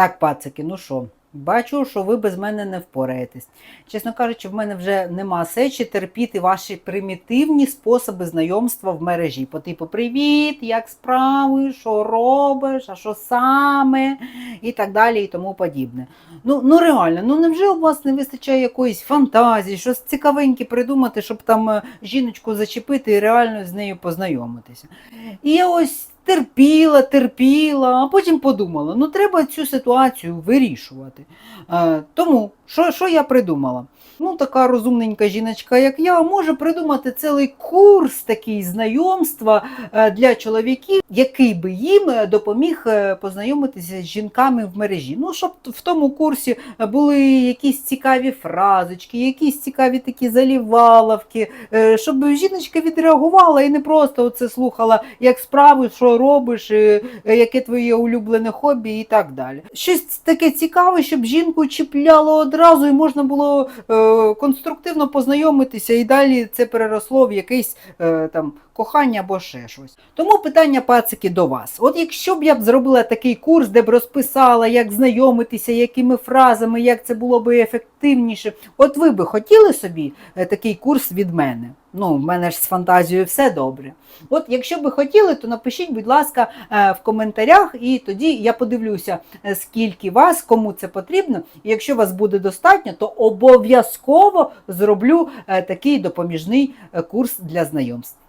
Так, пацики, ну що? Бачу, що ви без мене не впораєтесь. Чесно кажучи, в мене вже нема сечі терпіти ваші примітивні способи знайомства в мережі. По типу Привіт, як справи, що робиш, а що саме, і так далі, і тому подібне. Ну, ну реально, ну невже у вас не вистачає якоїсь фантазії, щось цікавеньке придумати, щоб там е, жіночку зачепити і реально з нею познайомитися? І я ось терпіла, терпіла, а потім подумала, ну треба цю ситуацію вирішувати. Е, тому, що, що я придумала? Ну, така розумненька жіночка, як я, може придумати цілий курс такий знайомства е, для чоловіків, який би їм е, допоміг познайомитися з жінками в мережі. Ну, щоб в тому курсі були якісь цікаві фразочки, якісь цікаві такі заліваловки, щоб жіночка відреагувала і не просто оце слухала, як справи, що робиш, е, е, яке твоє улюблене хобі і так далі. Щось таке цікаве, щоб жінку чіпляло одразу і можна було е, конструктивно познайомитися, і далі це переросло в якесь е, там кохання або ще щось. Тому питання пацики до вас. От якщо б я б зробила такий курс, де б розписала, як знайомитися, якими фразами, як це було б ефективніше, от ви би хотіли собі такий курс від мене? Ну, в мене ж з фантазією все добре. От якщо би хотіли, то напишіть, будь ласка, е, в коментарях, і тоді я подивлюся, е, скільки вас, кому це потрібно. І якщо вас буде достатньо, то обов'язково зроблю е, такий допоміжний курс для знайомств.